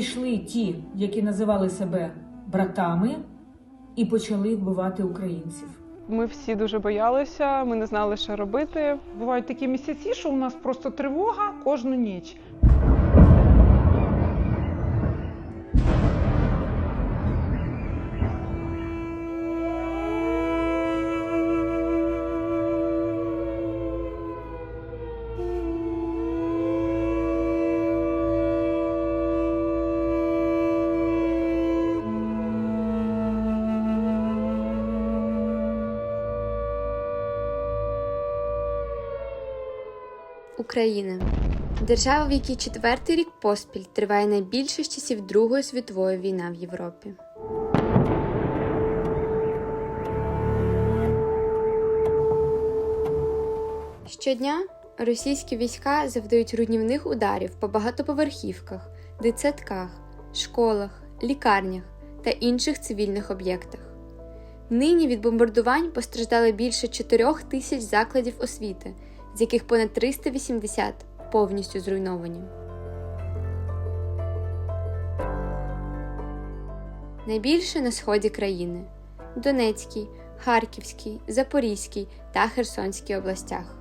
прийшли ті, які називали себе братами, і почали вбивати українців. Ми всі дуже боялися, ми не знали, що робити. Бувають такі місяці, що у нас просто тривога кожну ніч. Україна держава, в якій четвертий рік поспіль триває найбільше з часів Другої світової війна в Європі. Щодня російські війська завдають руйнівних ударів по багатоповерхівках, дитсадках, школах, лікарнях та інших цивільних об'єктах. Нині від бомбардувань постраждали більше 4 тисяч закладів освіти, з яких понад 380 повністю зруйновані. Найбільше на сході країни Донецькій, Харківській, Запорізькій та Херсонській областях.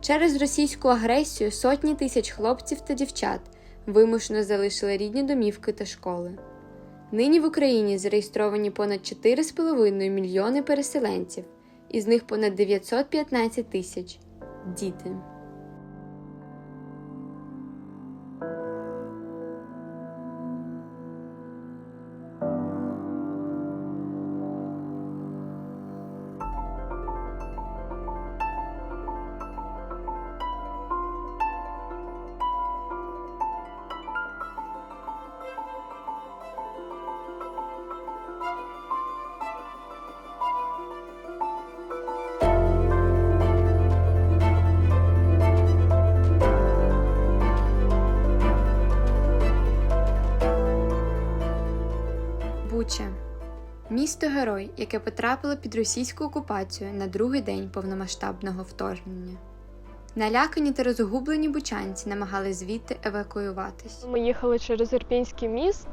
Через російську агресію сотні тисяч хлопців та дівчат вимушено залишили рідні домівки та школи. Нині в Україні зареєстровані понад 4,5 мільйони переселенців, із них понад 915 тисяч діти. Герой, яке потрапило під російську окупацію на другий день повномасштабного вторгнення. Налякані та розгублені бучанці намагались звідти евакуюватись. Ми їхали через Ірпінський міст.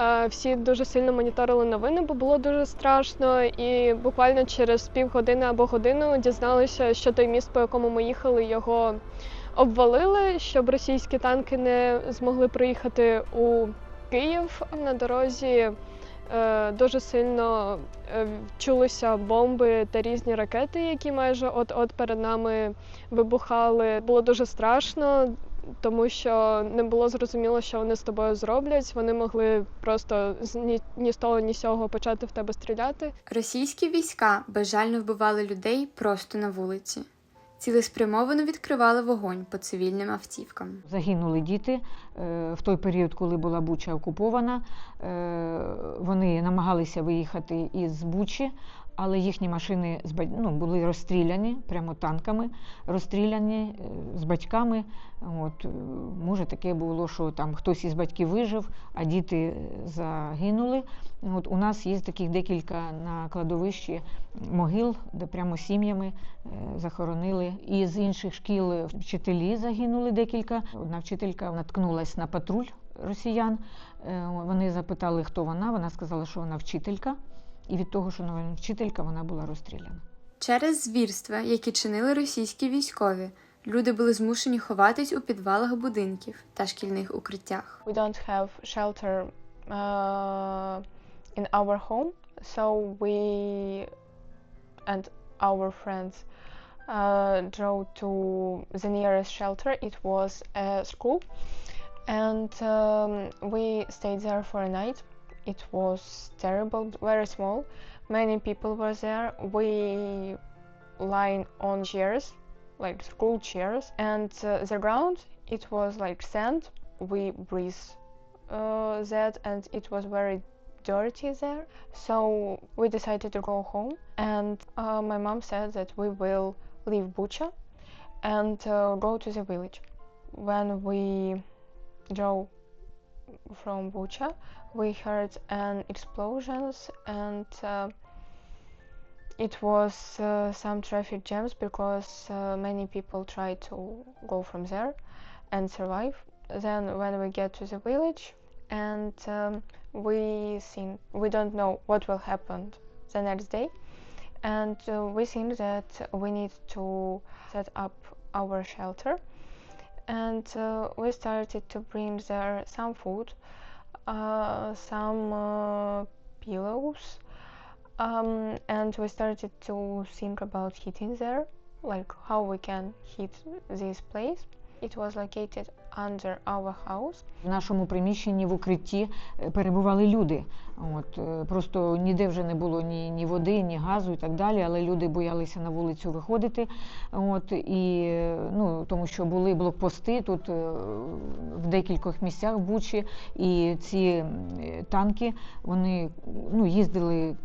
е, Всі дуже сильно моніторили новини, бо було дуже страшно. І буквально через півгодини або годину дізналися, що той міст, по якому ми їхали, його обвалили, щоб російські танки не змогли проїхати у Київ на дорозі. Е, Дуже сильно е, чулися бомби та різні ракети, які майже от-от перед нами вибухали. Було дуже страшно, тому що не було зрозуміло, що вони з тобою зроблять. Вони могли просто ні, ні з того, ні сього почати в тебе стріляти. Російські війська безжально вбивали людей просто на вулиці. Цілеспрямовано відкривали вогонь по цивільним автівкам. Загинули діти е, в той період, коли була Буча окупована. Е, Вони намагалися виїхати із Бучі, але їхні машини ну, були розстріляні прямо танками, розстріляні е, з батьками. От, е, може, таке було, що там хтось із батьків вижив, а діти е, загинули. От, у нас є таких декілька на кладовищі могил, де прямо сім'ями захоронили. І з інших шкіл вчителі загинули декілька. Одна вчителька наткнулась на патруль росіян. Вони запитали, хто вона. Вона сказала, що вона вчителька. І від того, що вона вчителька, вона була розстріляна. Через звірства, які чинили російські військові, люди були змушені ховатись у підвалах будинків та шкільних укриттях. We don't have shelter uh, in our home, so we and our friends uh, drove to the nearest shelter. It was a school, and um, we stayed there for a night. It was terrible, very small. Many people were there. We lying on chairs, like school chairs, and uh, the ground it was like sand. We breathe uh, that, and it was very dirty there. So we decided to go home, and uh, my mom said that we will leave Bucha and uh, go to the village. When we drove from Bucha, we heard an explosions and. Uh, it was uh, some traffic jams because uh, many people tried to go from there and survive. Then, when we get to the village, and um, we think we don't know what will happen the next day, and uh, we think that we need to set up our shelter, and uh, we started to bring there some food, uh, some uh, pillows, um, and we started to think about heating there, like how we can heat this place. It was located under our house. В нашому приміщенні в укритті е, перебували люди. От, е, просто ніде вже не було ні, ні води, ні газу і так далі, але люди боялися на вулицю виходити. От, і, ну, тому що були блокпости тут е, в декількох місцях в Бучі, і ці танки вони ну, їздили,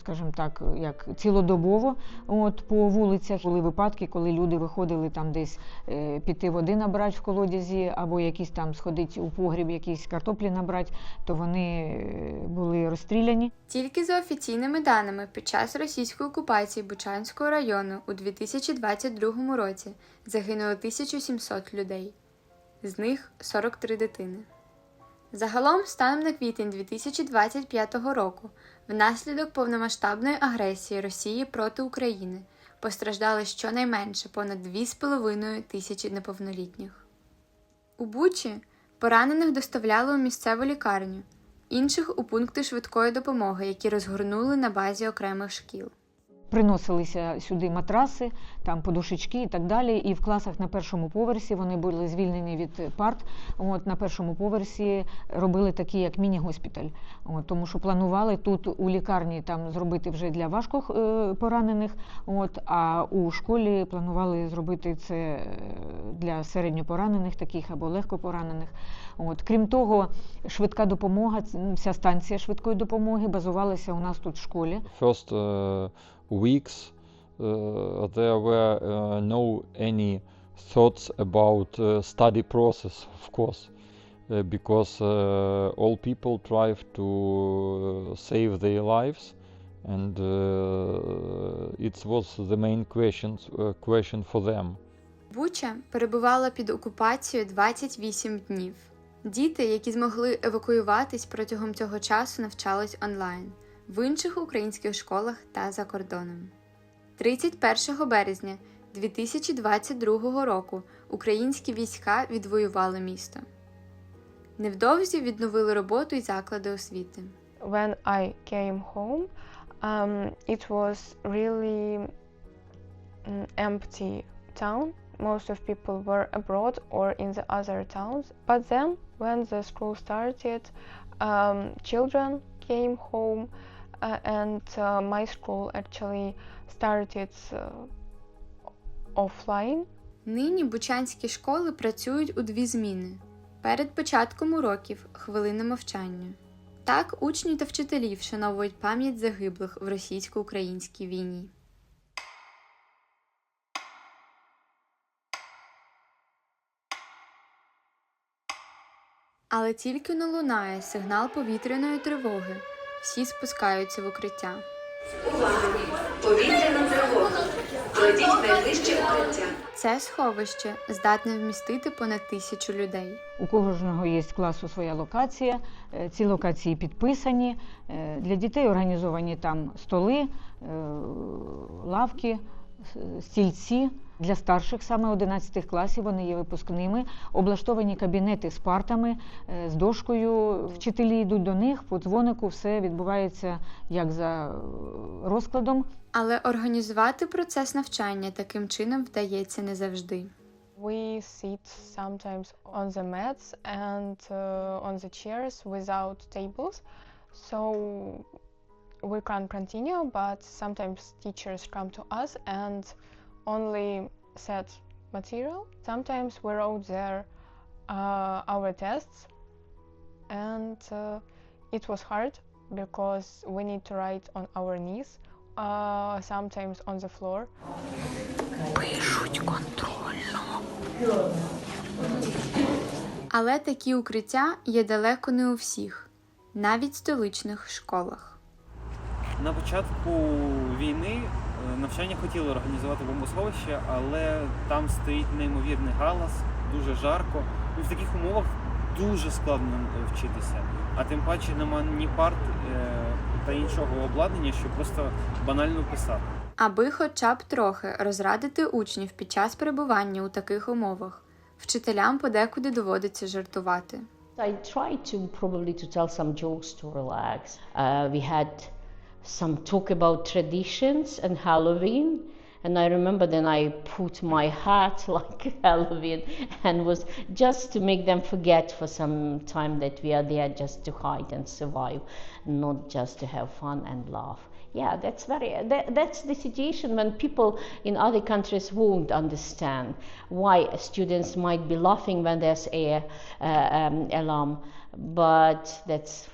скажімо так, як цілодобово от, по вулицях. Були випадки, коли люди виходили там десь піти води набрати в колодязі, або якісь там сходити у погріб, якісь картоплі набрати, то вони е, були розстріляні. Тільки за офіційними даними, під час російської окупації Бучанського району у 2022 році загинуло 1700 людей, з них 43 дитини. Загалом, станом на квітень 2025 року, внаслідок повномасштабної агресії Росії проти України постраждали щонайменше понад 2,5 тисячі неповнолітніх. У Бучі поранених доставляли у місцеву лікарню, інших у пункти швидкої допомоги, які розгорнули на базі окремих шкіл. Приносилися сюди матраси, там подушечки і так далі. І в класах на першому поверсі вони були звільнені від парт. От на першому поверсі робили такі, як міні-госпіталь. От, тому що планували тут у лікарні там зробити вже для важко е, поранених. От, а у школі планували зробити це е, для середньопоранених таких або легкопоранених. От, крім того, швидка допомога, вся станція швидкої допомоги базувалася у нас тут в школі. first uh, weeks uh, there were uh, no any thoughts about uh, study process of course uh, because uh, all people try to uh, save their lives and uh, it was the main questions, uh, question for them Буча перебувала під окупацією 28 днів. Діти, які змогли евакуюватись протягом цього часу, навчались онлайн в інших українських школах та за кордоном. 31 березня 2022 року українські війська відвоювали місто. Невдовзі відновили роботу й заклади освіти. When I came home, um, it was really empty town. Most of people were abroad or in the other towns. But then, when the school started, um, children came home, uh, and uh, my school actually started uh, offline. Нині бучанські школи працюють у дві зміни. Перед початком уроків хвилина мовчання. Так учні та вчителі вшановують пам'ять загиблих в російсько-українській війні. Але тільки не лунає сигнал повітряної тривоги. Всі спускаються в укриття. Повітряна тривога. Кладіть найближче укриття. Це сховище здатне вмістити понад тисячу людей. У кожного є з класу своя локація. Е, Ці локації підписані. Е, Для дітей організовані там столи, е, лавки, стільці. Для старших, саме 11 класів, вони є випускними. Облаштовані кабінети з партами, е, з дошкою. Вчителі йдуть до них, по дзвонику все відбувається як за е, розкладом. Але організувати процес навчання таким чином вдається не завжди. We sit sometimes on the mats and uh, on the chairs without tables, so we can continue. But sometimes teachers come to us and only set material. Sometimes we wrote there uh, our tests, and uh, it was hard because we need to write on our knees, uh, sometimes on the floor. Але такі укриття є далеко не у всіх, навіть в столичних школах. На початку війни е, навчання хотіли організувати бомбосховище, але там стоїть неймовірний галас, дуже жарко. І в таких умовах дуже складно е, вчитися. А тим паче нема ні парт е, та іншого обладнання, щоб просто банально писати. Аби хоча б трохи розрадити учнів під час перебування у таких умовах, вчителям подекуди доводиться жартувати. I tried to probably to tell some jokes to relax. Uh, we had some talk about traditions and Halloween. And I remember then I put my hat like Halloween and was just to make them forget for some time that we are there just to hide and survive, not just to have fun and laugh. Yeah, that's very that, that's the situation when people in other countries won't understand why students might be laughing when there's a uh, um, alarm, but that's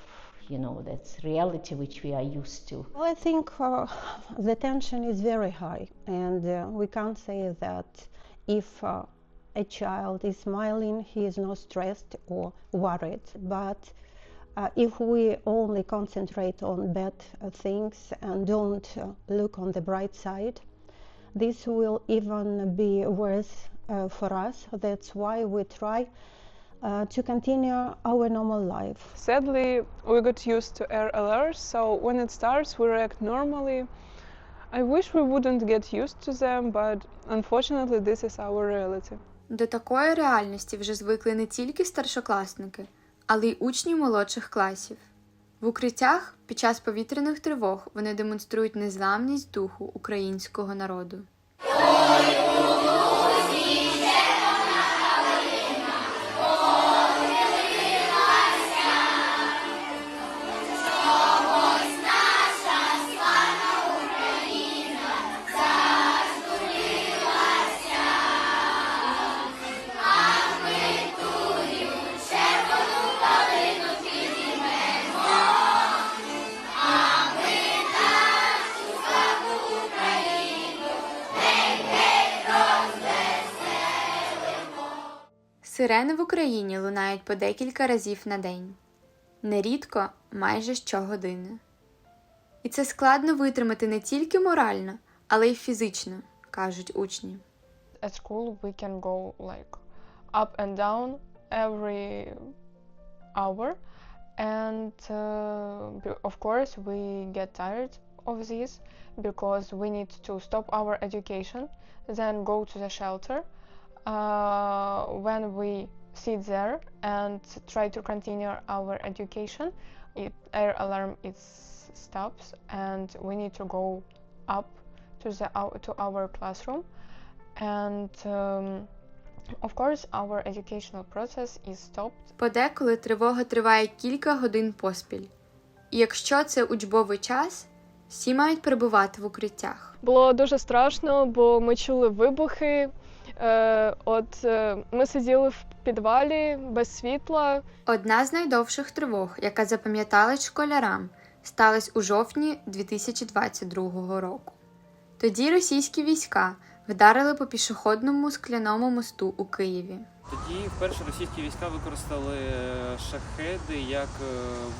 you know that's reality which we are used to. Well, I think uh, the tension is very high, and uh, we can't say that if uh, a child is smiling, he is not stressed or worried. But uh, if we only concentrate on bad things and don't uh, look on the bright side, this will even be worse uh, for us. That's why we try uh, to continue our normal life. Sadly, we got used to air alerts, so when it starts, we react normally. I wish we wouldn't get used to them, but unfortunately, this is our reality. До такої реальності вже звикли не тільки старшокласники, але й учні молодших класів. В укриттях під час повітряних тривог вони демонструють незламність духу українського народу. Сирени в Україні лунають по декілька разів на день, нерідко майже щогодини. І це складно витримати не тільки морально, але й фізично, кажуть учні. At school, we can go like up and down every hour, and uh, of course, we get tired of this because we need to stop our education, then go to the shelter. Uh, when we sit there and try to continue our education, it, air alarm it stops, and we need to go up to the to our classroom and um, of course our educational process is stopped Подеколи тривога триває кілька годин поспіль. І якщо це учбовий час, всі мають перебувати в укриттях. Було дуже страшно, бо ми чули вибухи. Е, от е, ми сиділи в підвалі без світла. Одна з найдовших тривог, яка запам'яталась школярам, сталася у жовтні 2022 року. Тоді російські війська вдарили по пішохідному скляному мосту у Києві. Тоді вперше російські війська використали е, шахеди як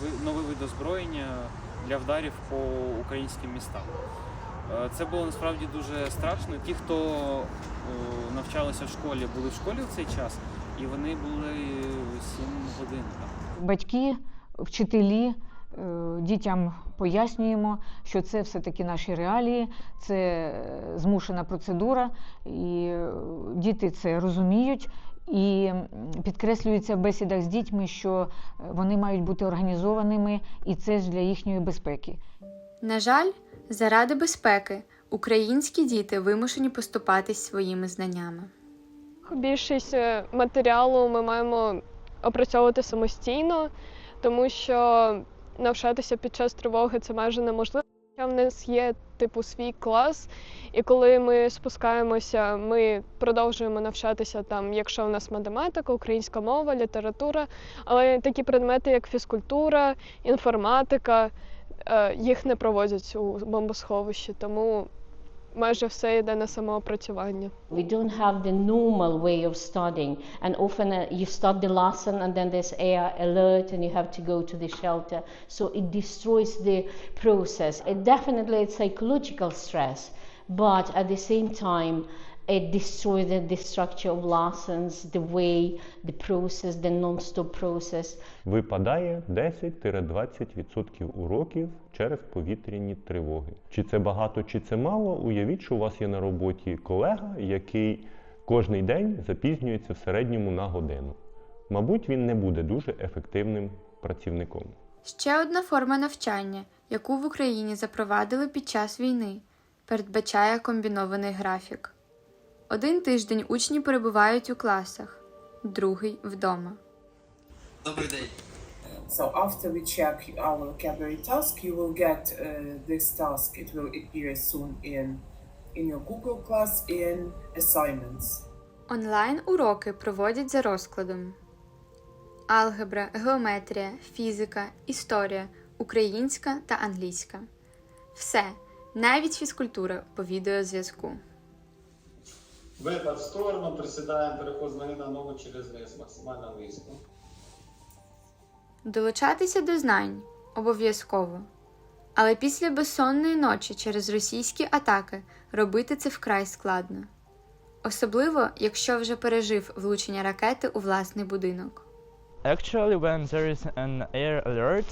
ви- новий вид озброєння для вдарів по українським містам. Е, Це було насправді дуже страшно. Ті, хто е, навчалися в школі, були в школі в цей час, і вони були 7 годин там. Батьки, вчителі, е, дітям пояснюємо, що це все-таки наші реалії, це змушена процедура, і діти це розуміють. І підкреслюється в бесідах з дітьми, що вони мають бути організованими, і це ж для їхньої безпеки. На жаль, заради безпеки українські діти вимушені поступатись своїми знаннями. Більшість е, матеріалу ми маємо опрацьовувати самостійно, тому що навчатися під час тривоги це майже неможливо. В нас є типу свій клас, і коли ми спускаємося, ми продовжуємо навчатися там, якщо в нас математика, українська мова, література, але такі предмети, як фізкультура, інформатика, їх не проводять у бомбосховищі, тому майже все йде на самоопрацювання. We don't have the normal way of studying, and often uh, you start the lesson and then there's air alert and you have to go to the shelter. So it destroys the process. It definitely it's psychological stress, but at the same time, it destroys the, the structure of lessons, the way, the process, the non-stop process. Випадає 10-20% уроків через повітряні тривоги. Чи це багато, чи це мало? Уявіть, що у вас є на роботі колега, який кожний день запізнюється в середньому на годину. Мабуть, він не буде дуже ефективним працівником. Ще одна форма навчання, яку в Україні запровадили під час війни, передбачає комбінований графік. Один тиждень учні перебувають у класах, другий вдома. Добрий день. So after we check our vocabulary task, you will get uh, this task. It will appear soon in in your Google Class in assignments. Онлайн уроки проводять за розкладом: алгебра, геометрія, фізика, історія, українська та англійська. Все, навіть фізкультура по відеозв'язку. Випад в сторону, присідаємо, переход з ноги на ногу через низ, максимально низько. Долучатися до знань обов'язково. Але після безсонної ночі через російські атаки робити це вкрай складно. Особливо, якщо вже пережив влучення ракети у власний будинок. Actually, when there is an air alert,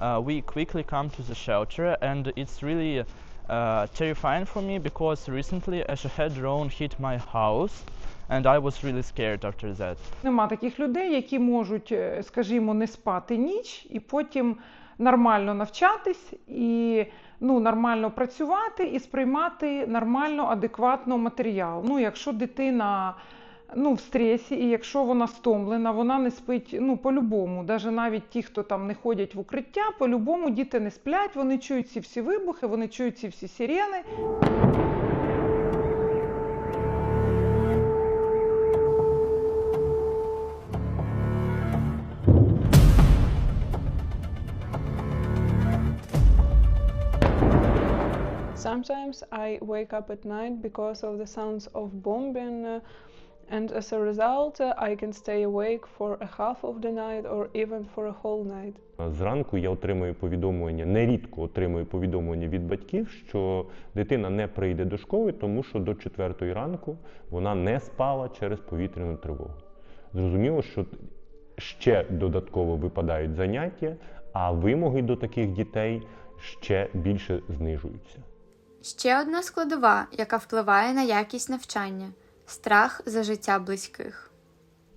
uh, we quickly come to the shelter, and it's really uh, terrifying for me because recently a Shahed drone hit my house, and I was really scared after that. Нема таких людей, які можуть, е, скажімо, не спати ніч і потім нормально навчатись і ну, нормально працювати і сприймати нормально, адекватно матеріал. Ну, якщо дитина ну, в стресі, і якщо вона стомлена, вона не спить ну, по-любому. Навіть навіть ті, хто там не ходять в укриття, по-любому діти не сплять, вони чують ці всі вибухи, вони чують ці всі сирени. Sometimes I wake up at night because of the sounds of bombing, uh, and as a result, uh, I can stay awake for a half of the night or even for a whole night. Зранку я отримую повідомлення, нерідко отримую повідомлення від батьків, що дитина не прийде до школи, тому що до четвертої ранку вона не спала через повітряну тривогу. Зрозуміло, що ще додатково випадають заняття, а вимоги до таких дітей ще більше знижуються. Ще одна складова, яка впливає на якість навчання страх за життя близьких.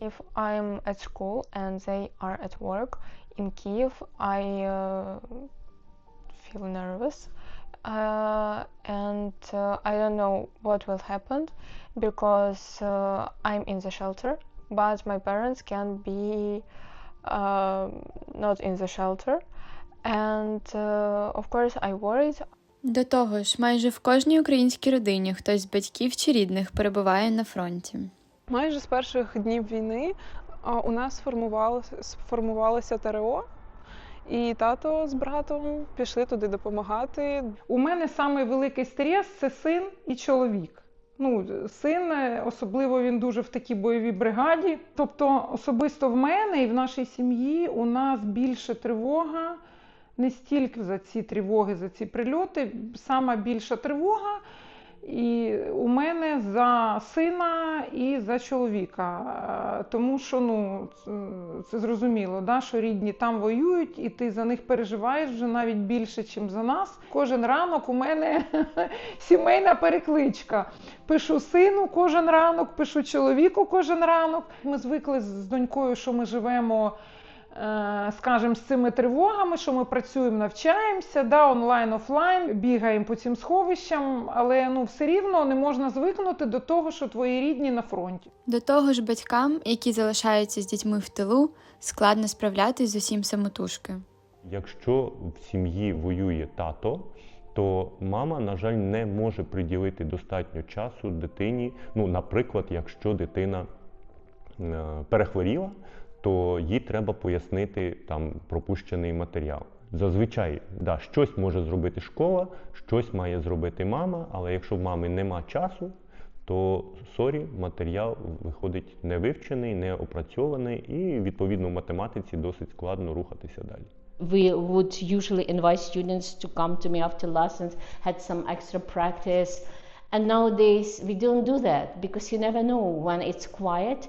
If I'm at school and they are at work in Kiev, I uh, feel nervous uh, and uh, I don't know what will happen because uh, I'm in the shelter, but my parents can be uh, not in the shelter. And uh, of course, I worried. До того ж, майже в кожній українській родині хтось з батьків чи рідних перебуває на фронті. Майже з перших днів війни у нас сформувалося, сформувалося ТРО, і тато з братом пішли туди допомагати. У мене самий великий стрес це син і чоловік. Ну, син, е, особливо він дуже в такій бойовій бригаді. Тобто, особисто в мене і в нашій сім'ї у нас більше тривога не стільки за ці тривоги, за ці прильоти, сама більша тривога. І у мене за сина і за чоловіка. Е, Тому що ну, це- зрозуміло, да, що рідні там воюють, і ти за них переживаєш вже навіть більше, ніж за нас. Кожен ранок у мене сімейна перекличка. Пишу сину кожен ранок, пишу чоловіку кожен ранок. Ми звикли з донькою, що ми живемо скажімо, з цими тривогами, що ми працюємо, навчаємося, да, онлайн, офлайн, бігаємо по цим сховищам, але ну все рівно не можна звикнути до того, що твої рідні на фронті. До того ж, батькам, які залишаються з дітьми в тилу, складно справлятись з усім самотужки. Якщо в сім'ї воює тато, то мама, на жаль, не може приділити достатньо часу дитині. Ну, наприклад, якщо дитина е, перехворіла, то їй треба пояснити там пропущений матеріал. Зазвичай, да, щось може зробити школа, щось має зробити мама, але якщо в мами нема часу, то сорі, матеріал виходить не вивчений, не опрацьований, і відповідно в математиці досить складно рухатися далі. We would usually invite students to come to me after lessons, had some extra practice, And nowadays we don't do that because you never know when it's quiet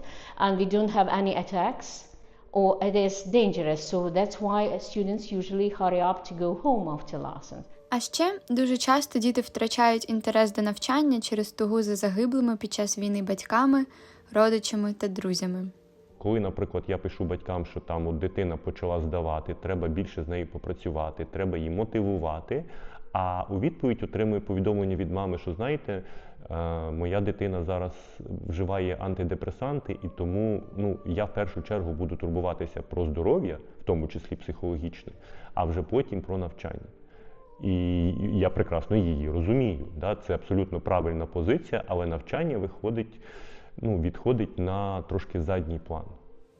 and we don't have any attacks or it is dangerous. So that's why students usually hurry up to go home after lessons. А ще дуже часто діти втрачають інтерес до навчання через тугу за загиблими під час війни батьками, родичами та друзями. Коли, наприклад, я пишу батькам, що там от дитина почала здавати, треба більше з нею попрацювати, треба її мотивувати. А у відповідь отримую повідомлення від мами, що знаєте, моя дитина зараз вживає антидепресанти, і тому ну, я в першу чергу буду турбуватися про здоров'я, в тому числі психологічне, а вже потім про навчання. І я прекрасно її розумію. Да? Це абсолютно правильна позиція, але навчання виходить, ну, відходить на трошки задній план.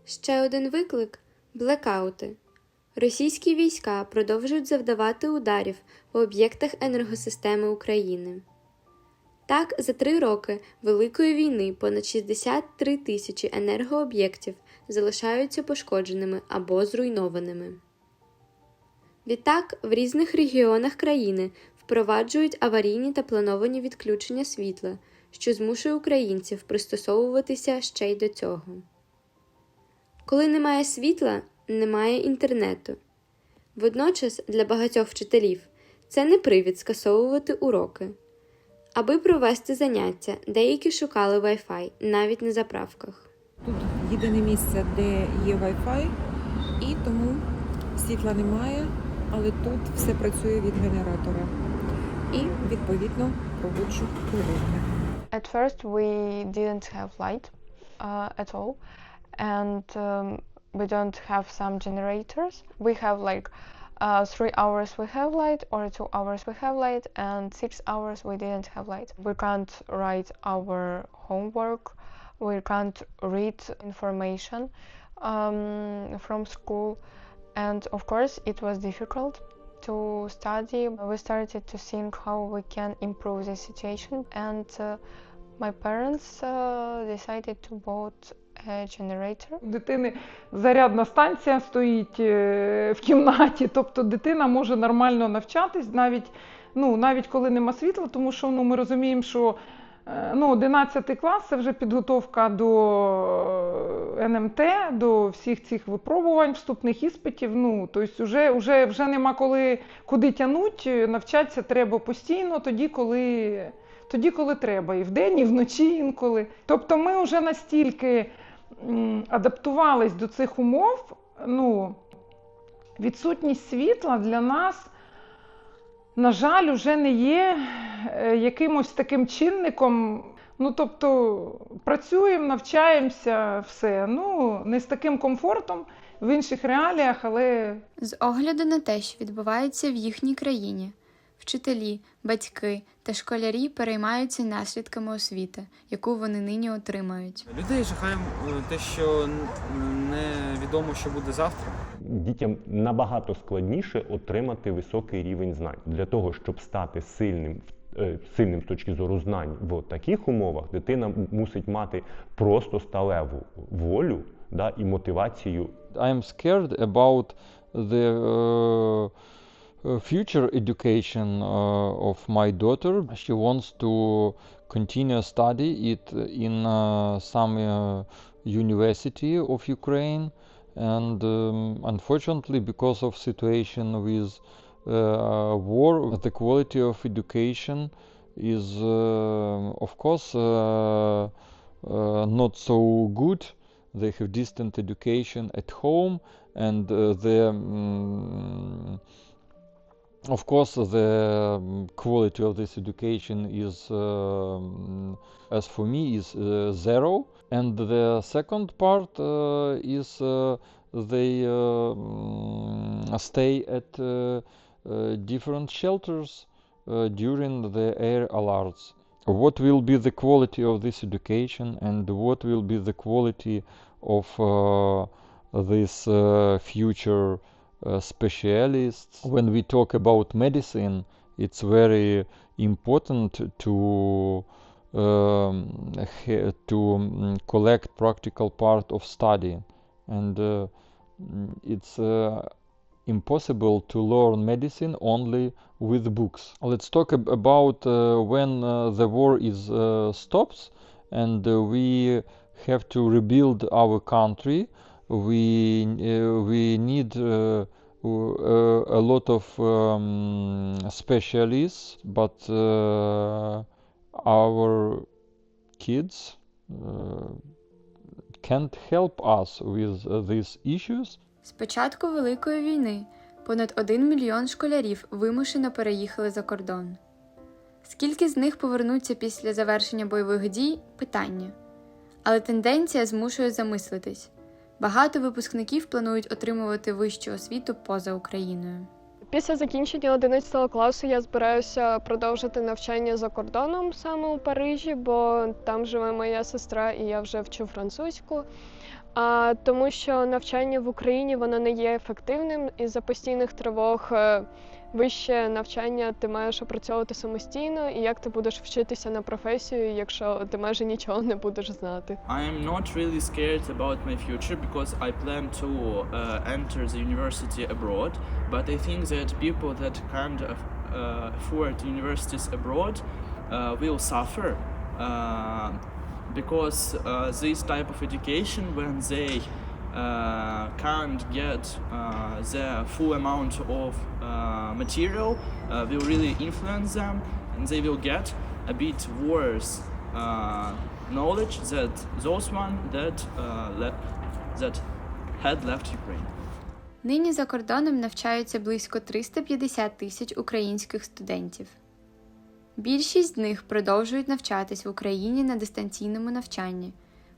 Ще один виклик блекаути. Російські війська продовжують завдавати ударів по об'єктах енергосистеми України. Так, за три роки Великої війни понад 63 тисячі енергооб'єктів залишаються пошкодженими або зруйнованими. Відтак, в різних регіонах країни впроваджують аварійні та плановані відключення світла, що змушує українців пристосовуватися ще й до цього. Коли немає світла, немає інтернету. Водночас для багатьох вчителів це не привід скасовувати уроки. Аби провести заняття, деякі шукали Wi-Fi навіть на заправках. Тут єдине місце, де є Wi-Fi, і тому світла немає, але тут все працює від генератора. І відповідно робочі уроків. At first, we didn't have light uh, at all, and um, we don't have some generators. We have like uh, three hours we have light, or two hours we have light, and six hours we didn't have light. We can't write our homework. We can't read information um, from school, and of course, it was difficult to study. We started to think how we can improve the situation, and uh, my parents uh, decided to a generator. У дитини зарядна станція стоїть е, в кімнаті, тобто дитина може нормально навчатись, навіть, ну, навіть коли нема світла, тому що ну, ми розуміємо, що е, ну, 11 клас це вже підготовка до е, НМТ, до всіх цих випробувань, вступних іспитів. Ну, тобто вже, вже, вже нема коли куди тягнуть, навчатися треба постійно, тоді, коли. Тоді, коли треба, і вдень, і вночі інколи. Тобто ми вже настільки адаптувались до цих умов, ну, відсутність світла для нас, на жаль, вже не є е, якимось таким чинником. Ну, тобто, працюємо, навчаємося, все. Ну, не з таким комфортом в інших реаліях, але З огляду на те, що відбувається в їхній країні, вчителі, батьки та школярі переймаються наслідками освіти, яку вони нині отримають. Людей жахає е, те, що невідомо, що буде завтра. Дітям набагато складніше отримати високий рівень знань. Для того, щоб стати сильним, е, сильним з точки зору знань в таких умовах, дитина мусить мати просто сталеву волю да, і мотивацію I am scared about the uh, future education uh, of my daughter. She wants to continue study it in uh, some uh, university of Ukraine, and um, unfortunately, because of situation with uh, war, the quality of education is, uh, of course, uh, uh, not so good they have distant education at home and uh, the mm, of course the um, quality of this education is um, as for me is uh, zero. And the second part uh, is uh, they mm, stay at different shelters during the air alerts. What will be the quality of this education and what will be the quality of uh, this uh, future uh, specialists. When we talk about medicine, it's very important to um, to mm, collect practical part of study, and uh, mm, it's uh, impossible to learn medicine only with books. Let's talk ab- about uh, when uh, the war is stops and we have to rebuild our country. We uh, we need uh, a lot of um, specialists, but uh, our kids can't help us with these issues. З Великої війни понад 1 мільйон школярів вимушено переїхали за кордон. Скільки з них повернуться після завершення бойових дій питання. Але тенденція змушує замислитись. Багато випускників планують отримувати вищу освіту поза Україною. Після закінчення 11 класу я збираюся продовжити навчання за кордоном саме у Парижі, бо там живе моя сестра, і я вже вчу французьку. А тому що навчання в Україні воно не є ефективним із-за постійних тривог. Е, Вище навчання ти маєш опрацьовувати самостійно, і як ти будеш вчитися на професію, якщо ти майже нічого не будеш знати. I am not really scared about my future because I plan to uh, enter the university abroad. But I think that people that can't uh, afford universities abroad uh, will suffer uh, because uh, this type of education, when they uh, can't get uh, the full amount of uh, material, uh, will really influence them, and they will get a bit worse uh, knowledge that those one that uh, le- that had left Ukraine. Нині за кордоном навчаються близько 350 тисяч українських студентів. Більшість з них продовжують навчатись в Україні на дистанційному навчанні,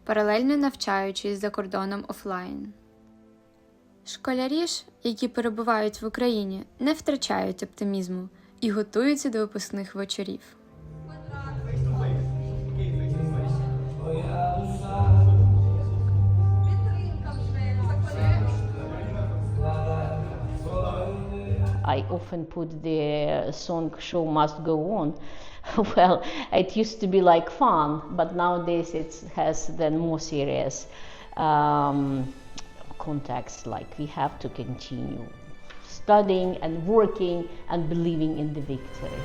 паралельно навчаючись за кордоном офлайн. Школярі ж, які перебувають в Україні, не втрачають оптимізму і готуються до випускних вечорів. I often put the song Show Must Go On. well, it used to be like fun, but nowadays it has then more serious um, context, like we have to continue studying and working and believing in the victory.